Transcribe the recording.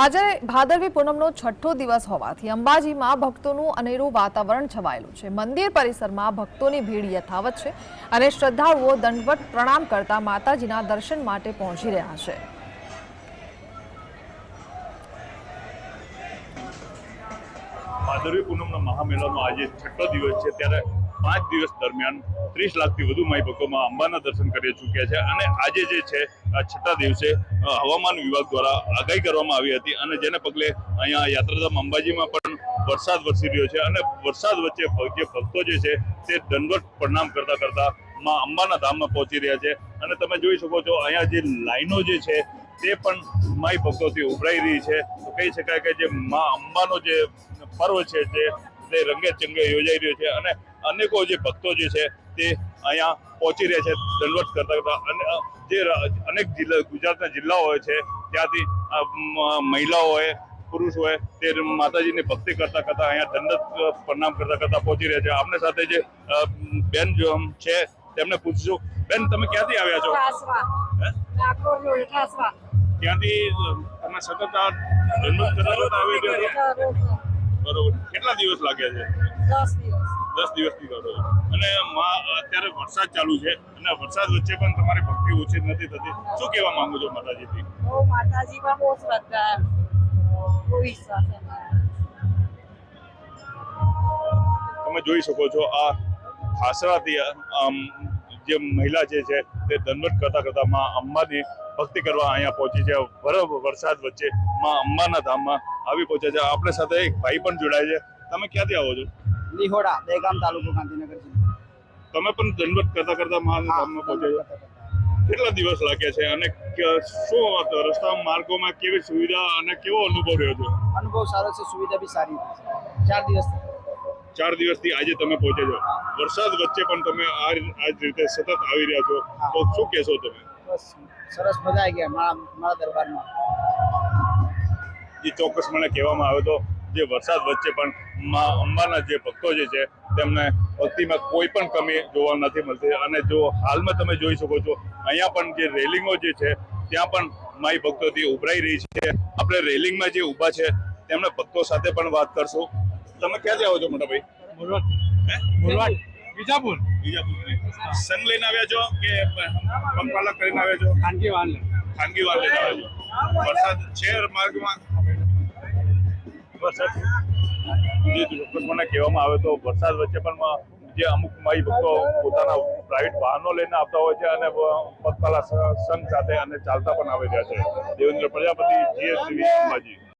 આજે ભાદરવી પૂનમનો છઠ્ઠો દિવસ હોવાથી અંબાજીમાં ભક્તોનું અનેરું વાતાવરણ છવાયેલું છે. મંદિર પરિસરમાં ભક્તોની ભીડ યથાવત છે અને શ્રદ્ધાળુઓ દંડવત પ્રણામ કરતા માતાજીના દર્શન માટે પહોંચી રહ્યા છે. ભાદરવી પૂનમના મહામેળાનો આજે છઠ્ઠો દિવસ છે. ત્યારે પાંચ દિવસ દરમિયાન ત્રીસ લાખથી વધુ માઈ ભક્તોમાં અંબાના દર્શન કરી ચૂક્યા છે અને આજે જે છે, આ છઠ્ઠા દિવસે હવામાન વિભાગ દ્વારા આગાહી કરવામાં આવી હતી અને જેને પગલે અહીંયા યાત્રાધામ અંબાજીમાં પણ વરસાદ વરસી રહ્યો છે અને વરસાદ વચ્ચે જે ભક્તો જે છે, તે દંડવત પ્રણામ કરતા કરતા માં અંબાના ધામમાં પહોંચી રહ્યા છે. અને તમે જોઈ શકો છો, અહીંયા જે લાઈનો જે છે, તે પણ માય ભક્તોથી ઉભરાઈ રહી છે. તો કહી શકાય કે જે મા અંબાનો જે પર્વ છે, જે તે રંગે ચંગે યોજાઈ રહ્યો છે અને અનેકો જે ભક્તો જે છે તે અહીંયા પહોંચી રહ્યા છે દંડવત કરતા કરતા. અને જે અનેક જિલ્લા ગુજરાતના જિલ્લાઓ છે ત્યાંથી અ, મ- મહિલાઓ હોય પુરુષ હોય તે માતાજીની ભક્તિ કરતા કરતા અહીંયા દંડત પ્રણામ કરતા કરતા પહોંચી રહ્યા છે. આપને સાથે જે બેન જો છે તેમને પૂછશું. બેન તમે ક્યાંથી આવ્યા છો? ત્યાંથી તમે સતત આ દંડત કરતા કરતા આવી રહ્યા છો? બરોબર. કેટલા દિવસ લાગ્યા છે? દસ દિવસ. દસ દિવસથી કરો. છો અને અત્યારે વરસાદ ચાલુ છે. અને વરસાદ વચ્ચે પણ તમારી ભક્તિ ઓછી નથી થતી. શું કહેવા માંગુ છો માતાજીથી? માતાજીમાં બહુ શ્રદ્ધા બહુ વિશ્વાસ તમે જોઈ શકો છો આ ખાસરાથી આમ જે મહિલા જે છે તે દંડવત કરતા કરતા માં અંબાની ભક્તિ કરવા અહીંયા પહોંચી છે. બરાબર વરસાદ વચ્ચે માં અંબાના ધામમાં આવી પહોંચ્યા છે. આપણે સાથે એક ભાઈ પણ જોડાય છે. તમે ક્યાંથી આવો છો? લીહોડા દહેગામ તાલુકો ગાંધીનગર તમે પણ દંડવત કરતા કરતા માં ધામમાં પહોંચ્યા છો. કેટલા દિવસ લાગ્યા છે અને શું રસ્તા માર્ગોમાં કેવી સુવિધા અને કેવો અનુભવ રહ્યો છે અનુભવ સારો છે સુવિધા બી સારી ચાર દિવસ ચાર દિવસથી આજે તમે પહોંચે છો. વરસાદ વચ્ચે પણ તમે આ આ રીતે સતત આવી રહ્યા છો. તો શું કહેશો તમે? બસ સરસ મજા આવી ગયા મારા મારા દરબારમાં. જે ચોક્કસ મને કહેવામાં આવે તો જે વરસાદ વચ્ચે પણ માં અંબાના જે ભક્તો જે છે તેમને ભક્તિમાં કોઈ પણ કમી જોવા નથી મળતી. અને જો હાલમાં તમે જોઈ શકો છો અહીંયા પણ જે રેલિંગો જે છે ત્યાં પણ માઈ ભક્તોથી ઉભરાઈ રહી છે. આપણે રેલિંગમાં જે ઊભા છે તેમણે ભક્તો સાથે પણ વાત કરશું. તમે ક્યાંથી આવો છો મોટા ભાઈ? હે? બીજાપુર બીજાપુરથી. સંઘ લઈને આવ્યા છો કે પંપાલક કરીને આવ્યા છો? ખાનગી વાહન ખાનગી વાહન લઈને આવ્યા છો. વરસાદ છે માર્ગમાં? વરસાદ. જે મને કહેવામાં આવે તો વરસાદ વચ્ચે પણ જે અમુક માઈ ભક્તો પોતાના પ્રાઇવેટ વાહનો લઈને આવતા હોય છે અને પગપાલા સંઘ સાથે અને ચાલતા પણ આવી રહ્યા છે. દેવેન્દ્ર પ્રજાપતિ જીએસટીવી અંબાજી